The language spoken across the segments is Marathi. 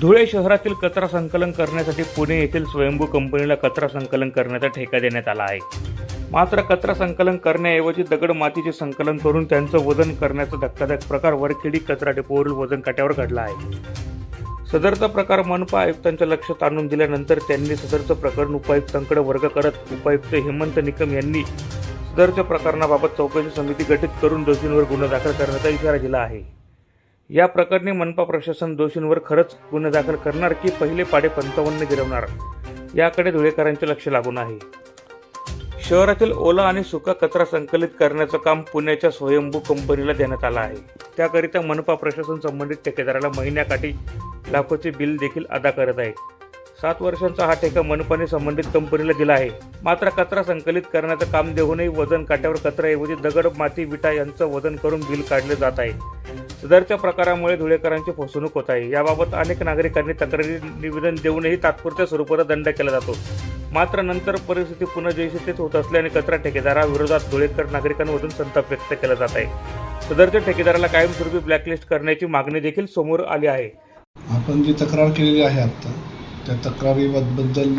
धुळे शहरातील कचरा संकलन करण्यासाठी पुणे येथील स्वयंभू कंपनीला कचरा संकलन करण्याचा ठेका देण्यात आला आहे. मात्र कचरा संकलन करण्याऐवजी दगड मातीचे संकलन करून त्यांचं वजन करण्याचा धक्कादायक प्रकार वरखेडी कचरा डेपोवरील वजन काट्यावर घडला आहे. सदरचा प्रकार मनपा आयुक्तांच्या लक्षात आणून दिल्यानंतर त्यांनी सदरचं प्रकरण उपायुक्तांकडे वर्ग करत उपायुक्त हेमंत निकम यांनी सदरच्या प्रकरणाबाबत चौकशी समिती गठीत करून दोषींवर गुन्हा दाखल करण्याचा इशारा दिला आहे. या प्रकरणी मनपा प्रशासन दोषींवर खरंच गुन्हे दाखल करणार की पहिले पाडे पंचावन्न गिरवणार? याकडे धुळेकरांचे लक्ष लागून आहे. शहरातील ओला आणि सुका कचरा संकलित करण्याचं काम पुण्याच्या स्वयंभू कंपनीला देण्यात आलं आहे. त्याकरिता मनपा प्रशासन संबंधित ठेकेदाराला महिन्याकाठी लाखोचे बिल देखील अदा करत आहे. सात वर्षांचा हा ठेका मनपाने संबंधित कंपनीला दिला आहे. मात्र कचरा संकलित करण्याचं काम देऊनही वजन काट्यावर कचऱ्याऐवजी दगड माती विटा यांचं वजन करून बिल काढले जात आहे. सदरच्या प्रकारामुळे धुळेकरांची फसवणूक होत आहे. याबाबत अनेक नागरिकांनी तक्रारी निवेदन देऊनही तात्पुरत्या स्वरूपात दंड केला जातो. मात्र नंतर परिस्थिती पुन्हा जैसे होत असल्याने कचरा ठेकेदाराविरोधात धुळेकर नागरिकांमधून संताप व्यक्त केला जात आहे. सदरच्या ठेकेदाराला कायमस्वरूपी ब्लॅकलिस्ट करण्याची मागणी देखील समोर आली आहे. आपण जी तक्रार केलेली आहे आत्ता त्या तक्रारीबद्दल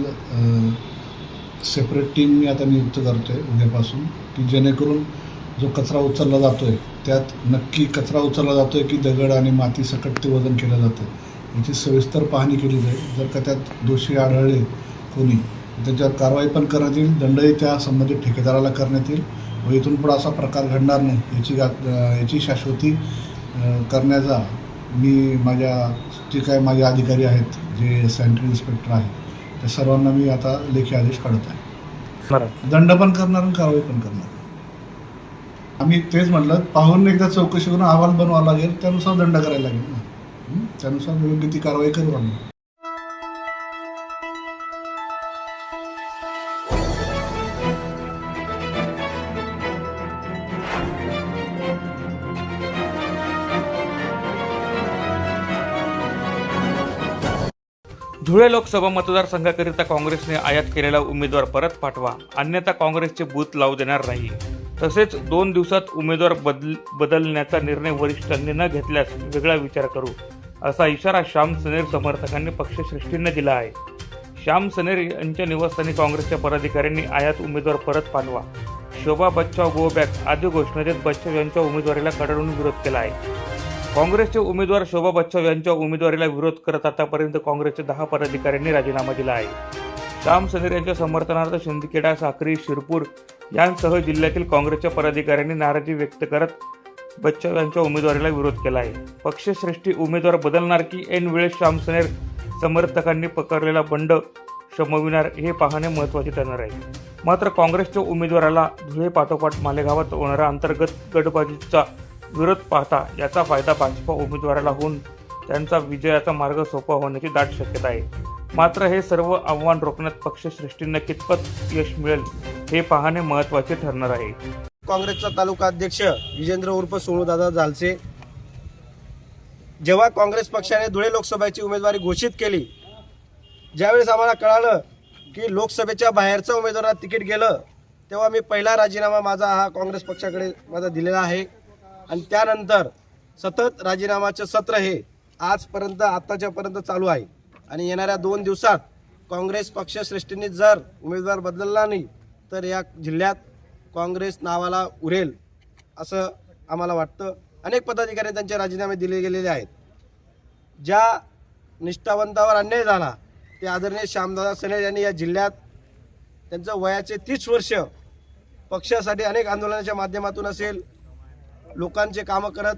सेपरेट टीम मी आता नियुक्त करतो आहे उद्यापासून की जेणेकरून जो कचरा उचलला जातो आहे त्यात नक्की कचरा उचलला जातो आहे की दगड आणि माती सकट ते वजन केलं जातं. याची सविस्तर पाहणी केली जाईल. जर का त्यात दोषी आढळले कोणी त्याच्यावर कारवाई पण करण्यात येईल. दंडही त्या संबंधित ठेकेदाराला करण्यात येईल व इथून पुढं असा प्रकार घडणार नाही याची गा याची शाश्वती करण्याचा मी माझ्या जे काय माझे अधिकारी आहेत जे सॅनिटरी इन्स्पेक्टर आहेत त्या सर्वांना मी आता लेखी आदेश काढत आहे. दंड पण करणार आणि कारवाई पण करणार. आम्ही तेच म्हटलं पाहून एकदा चौकशी करून अहवाल बनवावा लागेल त्यानुसार दंड करायला लागेल. ना त्यानुसार योग्य ती कारवाई करू आम्ही. धुळे लोकसभा मतदारसंघाकरिता काँग्रेसने आयात केलेला उमेदवार परत पाठवा अन्यथा काँग्रेसचे बूथ लावू देणार नाही. तसेच दोन दिवसात उमेदवार बदल बदलण्याचा निर्णय वरिष्ठांनी न घेतल्यास वेगळा विचार करू असा इशारा श्याम सनेर समर्थकांनी पक्षश्रेष्ठींना दिला आहे. श्याम सनेर यांच्या निवासस्थानी काँग्रेसच्या पदाधिकाऱ्यांनी आयात उमेदवार परत पाठवा. शोभा बच्चाव गो बॅक आदी घोषणा देत बच्चाव यांच्या उमेदवारीला कडाडून विरोध केला आहे. काँग्रेसचे उमेदवार शोभा बच्चाव यांच्या उमेदवारीला विरोध करत आतापर्यंत काँग्रेसचे दहा पदाधिकाऱ्यांनी राजीनामा दिला आहे. श्याम सनेर यांच्या समर्थनार्थ शिंदखेडा साक्री शिरपूर यांसह जिल्ह्यातील काँग्रेसच्या पदाधिकाऱ्यांनी नाराजी व्यक्त करत बच्चा यांच्या उमेदवारीला विरोध केला आहे. पक्षश्रेष्ठी उमेदवार बदलणार की ऐन वेळेस श्यामसनेर समर्थकांनी पकडलेला बंड शमविणार हे पाहणे महत्त्वाचे ठरणार आहे. मात्र काँग्रेसच्या उमेदवाराला धुळे पाठोपाठ मालेगावात होणारा अंतर्गत गटबाजीचा विरोध पाहता याचा फायदा भाजपा उमेदवाराला होऊन त्यांचा विजयाचा मार्ग सोपा होण्याची दाट शक्यता आहे. मात्र हे सर्व आव्हान रोखण्यात पक्षश्रेष्ठींना कितपत यश मिळेल? हे पाहणे महत्त्वाचे ठरणार आहे. काँग्रेसचा तालुका अध्यक्ष विजेंद्र उर्फ सोनूदादा झालसे जेव्हा काँग्रेस पक्षाने धुळे लोकसभेची उमेदवारी घोषित केली ज्यावेळेस आम्हाला कळालं की लोकसभेच्या बाहेरचा उमेदवारात तिकीट गेलं तेव्हा मी पहिला राजीनामा माझा हा काँग्रेस पक्षाकडे माझा दिलेला आहे. आणि त्यानंतर सतत राजीनाम्याचं सत्र हे आजपर्यंत आत्ताच्यापर्यंत चालू आहे. आणि येणाऱ्या दोन दिवसात काँग्रेस पक्षश्रेष्ठींनी जर उमेदवार बदलला नाही तर या जिल्ह्यात काँग्रेस नावाला उरेल असं आम्हाला वाटतं. अनेक पदाधिकारी त्यांचे राजीनामे दिले गेलेले आहेत. ज्या निष्ठावंतावर अन्याय झाला ते आदरणीय श्यामदादा सनेर यांनी या जिल्ह्यात त्यांचं वयाचे तीस वर्ष पक्षासाठी अनेक आंदोलनाच्या माध्यमातून असेल लोकांचे कामं करत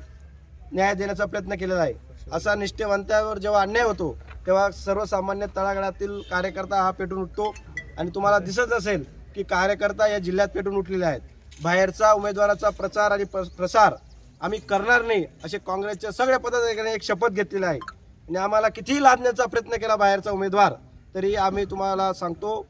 न्याय देण्याचा प्रयत्न केलेला आहे. असा निष्ठेवंतावर जेव्हा अन्याय होतो तेव्हा सर्वसामान्य तळागाळातील कार्यकर्ता हा पेटून उठतो आणि तुम्हाला दिसत असेल की कार्यकर्ता या जिल्ह्यात पेटून उठलेले आहेत. बाहेरचा उमेदवाराचा प्रचार आणि प्र- प्रसार आम्ही करणार नाही असे काँग्रेसच्या सगळ्या पदाधिकाऱ्यांनी एक शपथ घेतलेली आहे. आणि आम्हाला कितीही लादण्याचा प्रयत्न केला बाहेरचा उमेदवार तरी आम्ही तुम्हाला सांगतो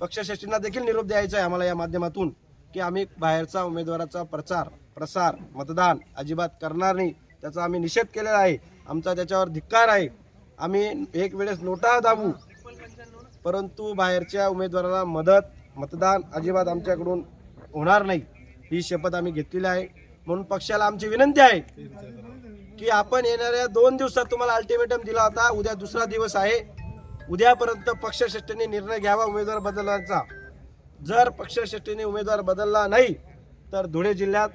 पक्षश्रेष्ठींना देखील निरोप द्यायचा आहे आम्हाला या माध्यमातून की आम्ही बाहेरचा उमेदवाराचा प्रचार प्रसार मतदान अजिबात करणार नाही. त्याचा आम्ही निषेध केलेला आहे. आमचा त्याच्यावर धिक्कार आहे. आम्ही एक वेळेस नोटा दाबू परंतु बाहेरच्या उमेदवाराला मदत मतदान अजिबात आमच्याकडून होणार नाही. ही शपथ आम्ही घेतलेली आहे. म्हणून पक्षाला आमची विनंती आहे की आपण येणाऱ्या दोन दिवसात तुम्हाला अल्टिमेटम दिला होता. उद्या दुसरा दिवस आहे. उद्यापर्यंत पक्षश्रेष्ठीने निर्णय घ्यावा उमेदवार बदलण्याचा जर पक्षश्रेष्ठीने उमेदवार बदलला नाही तर धुळे जिल्ह्यात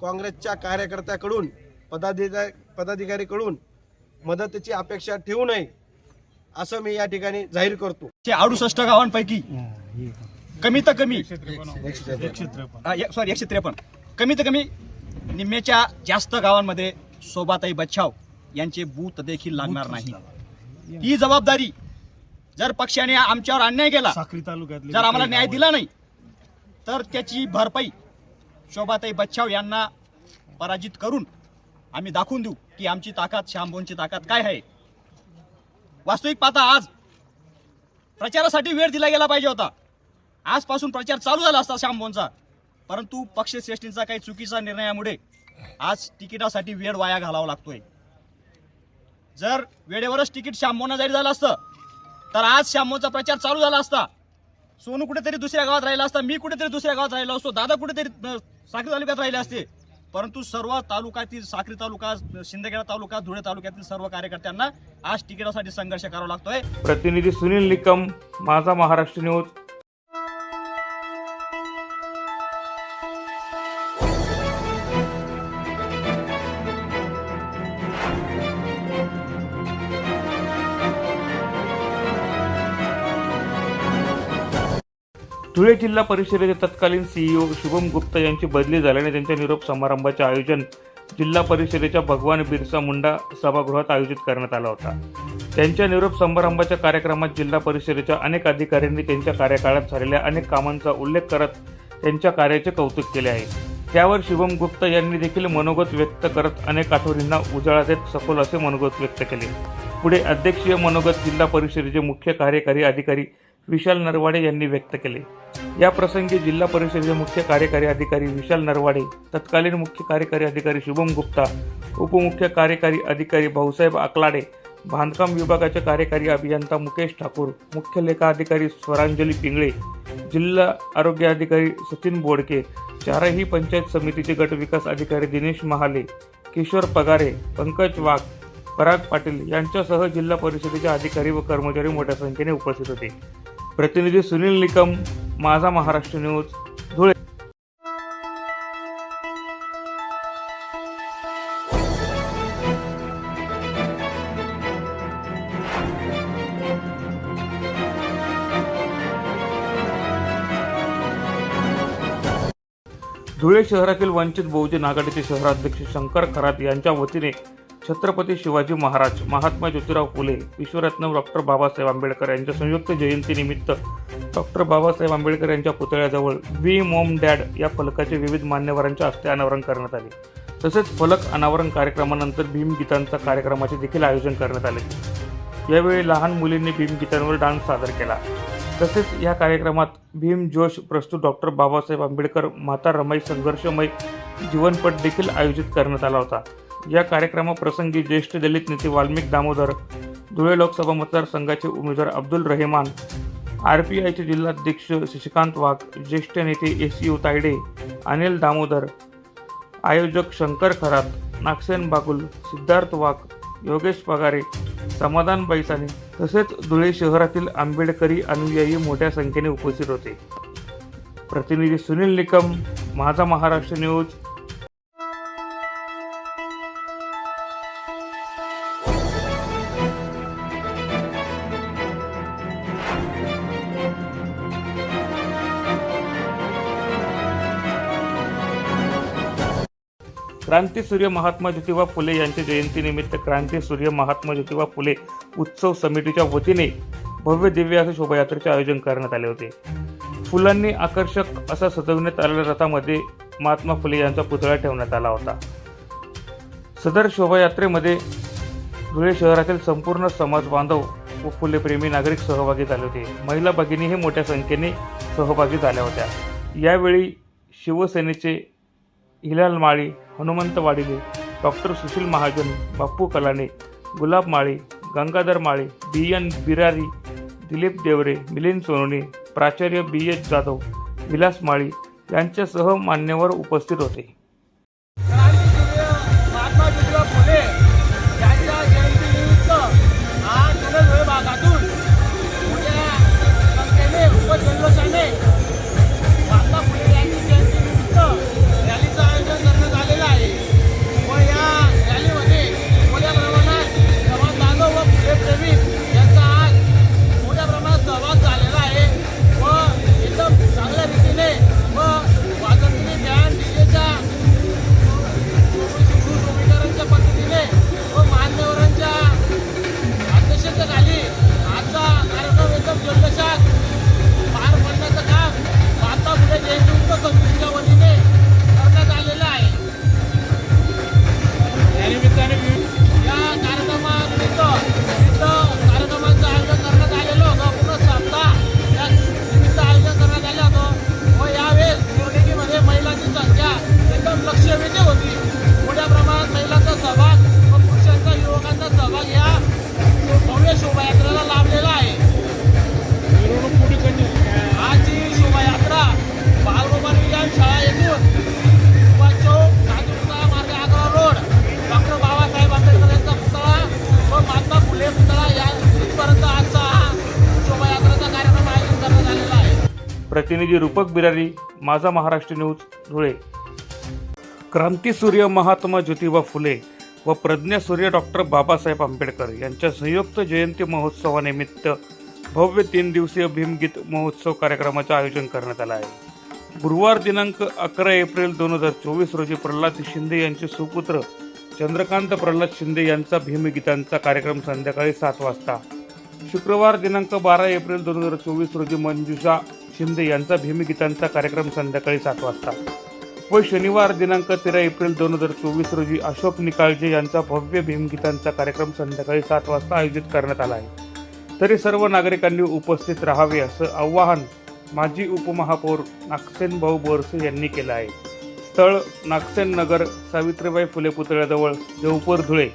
काँग्रेसच्या कार्यकर्त्याकडून पदाधिकारी पदाधिकारीकडून मदतीची अपेक्षा ठेवू नये असं मी या ठिकाणी जाहीर करतो. अडुसष्ट गावांपैकी कमी तर कमी. सॉरी एकशे त्रेपन्न. कमी तर कमी. निम्म्याच्या जास्त गावांमध्ये शोभाताई बच्छाव यांचे बूथ देखील लागणार नाही. ही जबाबदारी जर पक्षाने आमच्यावर अन्याय केला जर आम्हाला न्याय दिला नाही तर त्याची भरपाई शोभाताई बच्छाव यांना पराजित करून आम्ही दाखवून देऊ की आमची ताकद श्यामभोनची ताकद काय आहे. वास्तविक पाहता आज प्रचारासाठी वेळ दिला गेला पाहिजे होता. आजपासून प्रचार चालू झाला असता श्यामभोनचा परंतु पक्षश्रेष्ठींचा काही चुकीचा निर्णयामुळे आज तिकिटासाठी वेळ वाया घालावा लागतोय. जर वेळेवरच तिकीट श्यामभोनला जाहीर झालं असतं तर आज श्यामभोनचा प्रचार चालू झाला असता. सोनू कुठेतरी दुसऱ्या गावात राहिला असता मी कुठेतरी दुसऱ्या गावात राहिलो असतो दादा कुठेतरी साखरी तालुक्यात राहिले असते. परंतु सर्व तालुक्यातील साखरी तालुका शिंदखेडा तालुका धुळे तालुक्यातील सर्व कार्यकर्त्यांना आज तिकिटासाठी संघर्ष करावा लागतोय. प्रतिनिधी सुनील निकम माझा महाराष्ट्र न्यूज. धुळे जिल्हा परिषदेचे तत्कालीन सीईओ शुभम गुप्ता यांची बदली झाल्याने त्यांच्या निरोप समारंभाचे आयोजन जिल्हा परिषदेच्या भगवान बिरसा मुंडा सभागृहात आयोजित करण्यात आला होता. त्यांच्या निरोप समारंभाच्या कार्यक्रमात जिल्हा परिषदेच्या अनेक अधिकाऱ्यांनी त्यांच्या कार्यकाळात झालेल्या अनेक कामांचा उल्लेख करत त्यांच्या कार्याचे कौतुक केले आहे. त्यावर शुभम गुप्ता यांनी देखील मनोगत व्यक्त करत अनेक आठवणींना उजाळा देत सखोल असे मनोगत व्यक्त केले. पुढे अध्यक्षीय मनोगत जिल्हा परिषदेचे मुख्य कार्यकारी अधिकारी विशाल नरवाडे यांनी व्यक्त केले. या प्रसंगी जिल्हा परिषदेचे मुख्य कार्यकारी अधिकारी विशाल नरवाडे तत्कालीन मुख्य कार्यकारी अधिकारी शुभम गुप्ता उपमुख्य कार्यकारी अधिकारी भाऊसाहेब आकलाडे बांधकाम विभागाचे कार्यकारी अभियंता मुकेश ठाकूर मुख्य लेखा अधिकारी स्वरांजली पिंगळे जिल्हा आरोग्य अधिकारी सचिन बोडके चारही पंचायत समितीचे गट विकास अधिकारी दिनेश महाले किशोर पगारे पंकज वाघ पराग पाटील यांच्यासह जिल्हा परिषदेचे अधिकारी व कर्मचारी मोठ्या संख्येने उपस्थित होते. प्रतिनिधी सुनील निकम माझा महाराष्ट्र न्यूज धुळे. धुळे शहरातील वंचित बहुजन आघाडीचे शहराध्यक्ष शंकर खरात यांच्या वतीने छत्रपती शिवाजी महाराज महात्मा ज्योतिराव फुले विश्वरत्न डॉक्टर बाबासाहेब आंबेडकर यांच्या संयुक्त जयंतीनिमित्त डॉक्टर बाबासाहेब आंबेडकर यांच्या पुतळ्याजवळ वी मोम डॅड या फलकाचे विविध मान्यवरांच्या हस्ते अनावरण करण्यात आले. तसेच फलक अनावरण कार्यक्रमानंतर भीमगीतांचा कार्यक्रमाचे देखील आयोजन करण्यात आले. यावेळी लहान मुलींनी भीमगीतांवर डान्स सादर केला. तसेच या कार्यक्रमात भीम जोश प्रस्तुत डॉक्टर बाबासाहेब आंबेडकर माता रमाई संघर्षमय जीवनपट देखील आयोजित करण्यात आला होता. या कार्यक्रमाप्रसंगी ज्येष्ठ दलित नेते वाल्मिक दामोदर धुळे लोकसभा मतदारसंघाचे उमेदवार अब्दुल रहेमान आर पी आयचे जिल्हाध्यक्ष शशिकांत वाघ ज्येष्ठ नेते एस यू तायडे अनिल दामोदर आयोजक शंकर खरात नागसेन बागुल सिद्धार्थ वाघ योगेश पगारे समाधान बैसाने तसेच धुळे शहरातील आंबेडकरी अनुयायी मोठ्या संख्येने उपस्थित होते. प्रतिनिधी सुनील निकम माझा महाराष्ट्र न्यूज क्रांती सूर्य महात्मा ज्योतिबा फुले यांच्या जयंतीनिमित्त क्रांती सूर्य महात्मा ज्योतिबा फुले उत्सव समितीच्या वतीने भव्य दिव्य असे शोभायात्रेचे आयोजन करण्यात आले होते. फुलांनी आकर्षक असा सजवण्यात आलेल्या रथामध्ये महात्मा फुले यांचा पुतळा ठेवण्यात आला होता. सदर शोभायात्रेमध्ये धुळे शहरातील संपूर्ण समाज बांधव व फुलेप्रेमी नागरिक सहभागी झाले होते. महिला भगिनीही मोठ्या संख्येने सहभागी झाल्या होत्या. यावेळी शिवसेनेचे Hilal Mali Hanumant Wadile doctor Sushil Mahajan Bappu Kalane Gulab Mali Gangadhar Male B N Birari Dilip Deore Milind Sonone प्राचार्य बी एच जाधव विलास माळी यांच्यासह मान्यवर उपस्थित होते प्रतिनिधी रूपक बिरारी माझा महाराष्ट्र न्यूज धुळे. क्रांतीसूर्य महात्मा ज्योतिबा फुले व प्रज्ञासूर्य डॉक्टर बाबासाहेब आंबेडकर यांच्या संयुक्त जयंती महोत्सवानिमित्त भव्य तीन दिवसीय भीमगीत महोत्सव कार्यक्रमाचे आयोजन करण्यात आलं आहे. गुरुवार दिनांक अकरा एप्रिल दोन हजार चोवीस रोजी प्रल्हाद शिंदे यांचे सुपुत्र चंद्रकांत प्रल्हाद शिंदे यांचा भीमगीतांचा कार्यक्रम संध्याकाळी सात वाजता. शुक्रवार दिनांक बारा एप्रिल दोन हजार चोवीस रोजी मंजुषा शिंदे यांचा भीमगीतांचा कार्यक्रम संध्याकाळी सात वाजता. व शनिवार दिनांक तेरा एप्रिल दोन हजार चोवीस रोजी अशोक निकाळजे यांचा भव्य भीमगीतांचा कार्यक्रम संध्याकाळी सात वाजता आयोजित करण्यात आला आहे. तरी सर्व नागरिकांनी उपस्थित राहावे असं आवाहन माजी उपमहापौर नागसेन भाऊ बोरसे यांनी केलं आहे. स्थळ नागसेन नगर सावित्रीबाई फुले पुतळ्याजवळ देवपूर धुळे.